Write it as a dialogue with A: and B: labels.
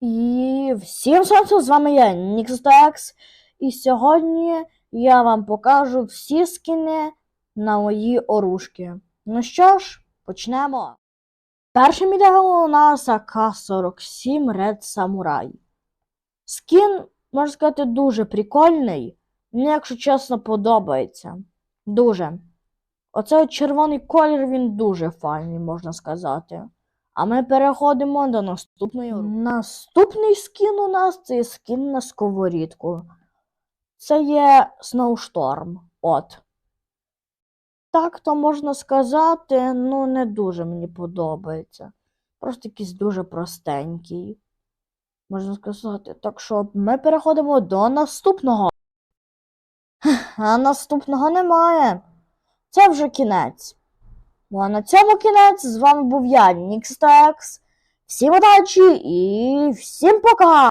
A: І всім сонцю, з вами я, Нікстекс. І сьогодні я вам покажу всі скини на мої оружки. Ну що ж, почнемо. Першим іде у нас АК-47 Red Samurai. Скін, можна сказати, дуже прикольний. Мені, якщо чесно, подобається. Дуже. Оцей червоний колір він дуже файний, можна сказати. А ми переходимо до наступної. рубрики. Наступний скін у нас це скін на сковорідку. Це є Snowstorm. От. Так то можна сказати, ну не дуже мені подобається. Просто якийсь дуже простенький. Можна сказати. Так що ми переходимо до наступного. А наступного немає. Це вже кінець. Ну а на цьому кінець з вами був я, Нікстекс. Всім удачі і всім пока!